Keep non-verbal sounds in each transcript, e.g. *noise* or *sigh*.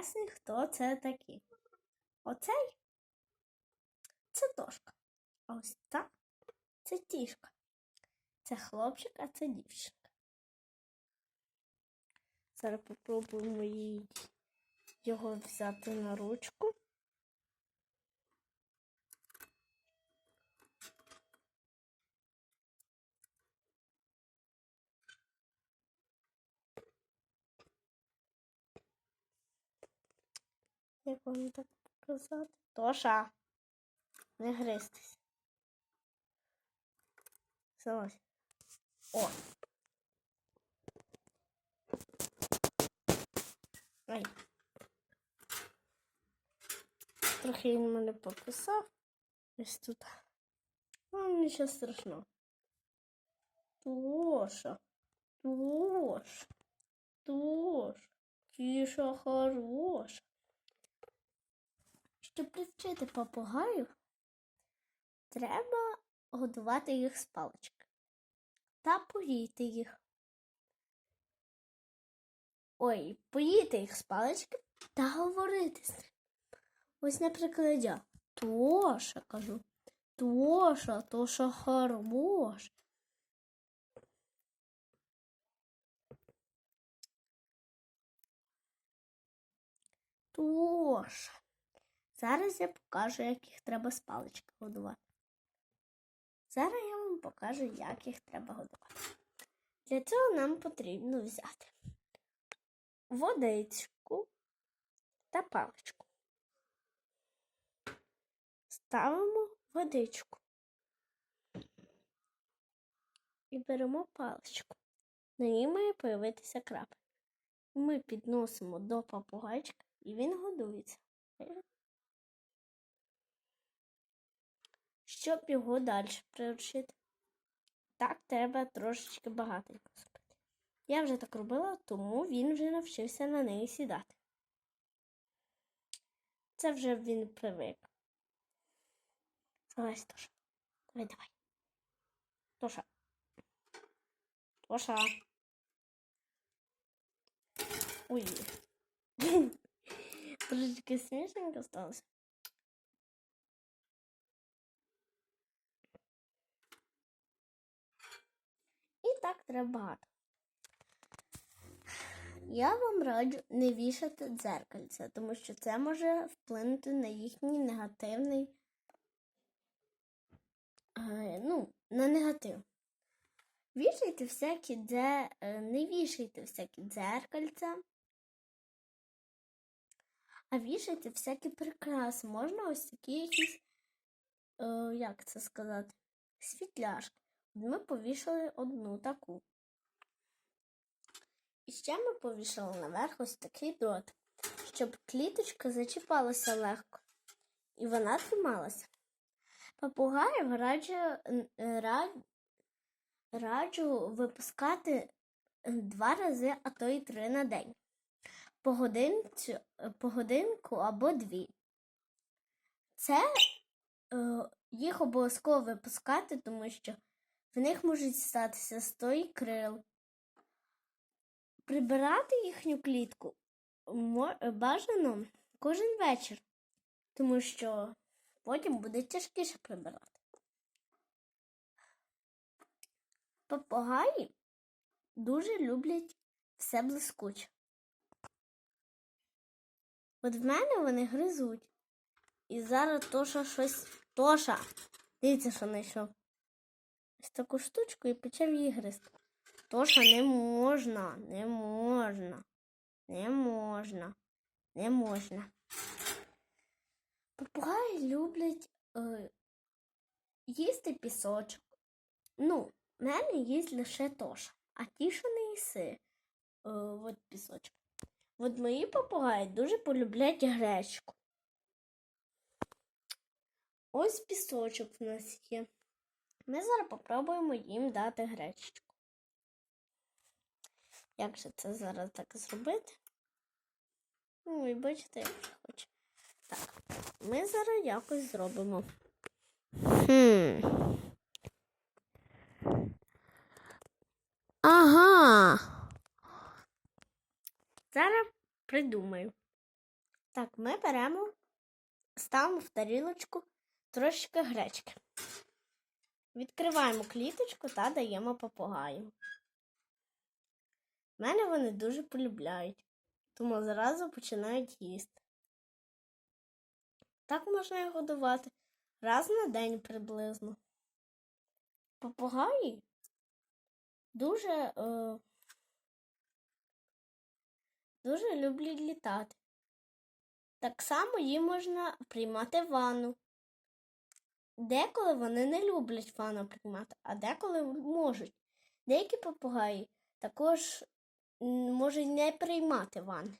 пояснюю, хто це такі. Оцей це дошка. А ось та це тішка. Це хлопчик, а це дівчинка. Зараз попробуємо її його взяти на ручку. Як вам так показати? Тоша, не гристись. Залазь. О. Ай. Трохи він мене пописав. Ось тут. Ну, нічого страшного. Тоша. Тош. Тош. Тиша хороша. Щоб привчити попугаїв, треба годувати їх з палички та поїти їх. Ой, поїти їх з палички та говорити з ним. Ось, наприклад, я Тоша кажу. Тоша, Тоша хороша. Тоша. Зараз я покажу, як їх треба з палички годувати. Зараз я вам покажу, як їх треба годувати. Для цього нам потрібно взяти водичку та паличку. Ставимо водичку і беремо паличку. На ній має появитися крапель. Ми підносимо до попугайчика і він годується. Щоб його далі приручити. Так треба трошечки багатенько зробити. Я вже так робила, тому він вже навчився на неї сідати. Це вже він привик. Залазь, Тоша. Давай, давай. Тоша. Тоша. Ой. *laughs* Трошечки смішненько сталося. Так треба багато. Я вам раджу не вішати дзеркальце, тому що це може вплинути на їхній негативний, е, ну, на негатив. Вішайте всякі дзе, е, не вішайте всякі дзеркальця, а вішайте всякі прикраси. Можна ось такі якісь, е, як це сказати, світляшки. Ми повішали одну таку. І ще ми повішали наверх ось такий дрот, щоб кліточка зачіпалася легко. І вона трималася. Попугаїв раджу, рад, раджу випускати два рази, а то й три на день. По, годинцю, по годинку або дві. Це е, їх обов'язково випускати, тому що в них можуть статися стой крил. Прибирати їхню клітку бажано кожен вечір, тому що потім буде тяжкіше прибирати. Попугаї дуже люблять все блискуче. От в мене вони гризуть. І зараз Тоша щось Тоша. Дивіться, що знайшов ось таку штучку і почав її гризти. Тоша не можна, не можна, не можна, не можна. Попугаї люблять е, їсти пісочок. Ну, в мене їсть лише Тоша, а ті, що не їси е, от пісочок. От мої попугаї дуже полюблять гречку. Ось пісочок в нас є. Ми зараз попробуємо їм дати гречечку. Як же це зараз так зробити? Ну, і бачите, як вже хоче. Так, ми зараз якось зробимо. Хм. Ага. Зараз придумаю. Так, ми беремо, ставимо в тарілочку трошки гречки. Відкриваємо кліточку та даємо попугаю. Мене вони дуже полюбляють, тому зразу починають їсти. Так можна їх годувати раз на день приблизно. Попугаї дуже, е, дуже люблять літати. Так само їм можна приймати ванну. Деколи вони не люблять ванну приймати, а деколи можуть. Деякі попугаї також можуть не приймати ванни.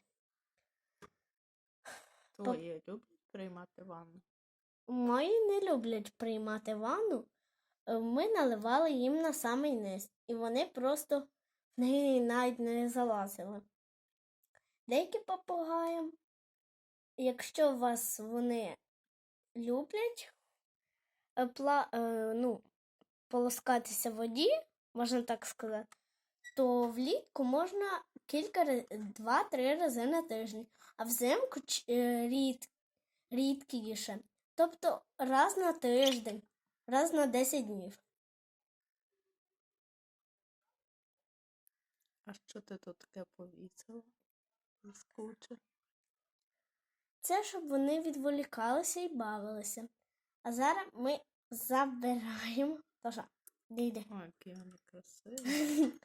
Твої люблять приймати ванну? Мої не люблять приймати ванну. Е, Ми наливали їм на самий низ, і вони просто в неї навіть не залазили. Деякі попугаї, якщо вас вони люблять пла, е, ну, полоскатися в воді, можна так сказати, то влітку можна кілька два-три рази на тиждень, а взимку е, рід, рідкіше. Тобто раз на тиждень, раз на 10 днів. А що ти тут таке повісила? Скуче. Це щоб вони відволікалися і бавилися. А зараз ми забираємо. Тоша, які вони красиві. *laughs*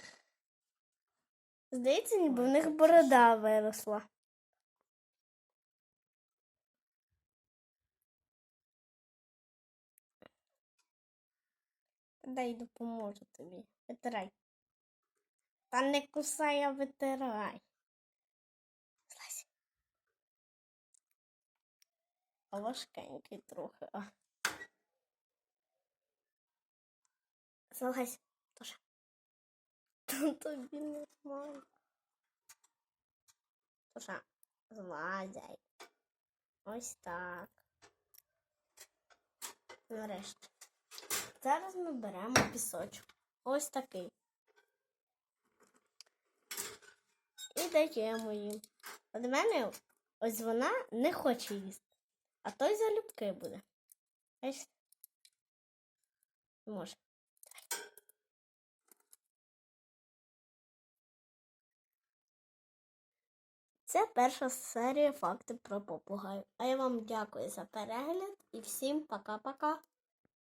Здається, ніби в них борода виросла. Дай допоможу тобі. Витирай. Та не кусай, а витирай. Злазь. А важкенький трохи. Залазь, Тоша. Тобі не можна. Тоша, злазяй. Ось так. Нарешті. Зараз ми беремо пісочок. Ось такий. І даємо їм. От мене ось вона не хоче їсти. А той залюбки буде. Ось. Може. Це перша серія факти про попугаю. А я вам дякую за перегляд і всім пока-пока.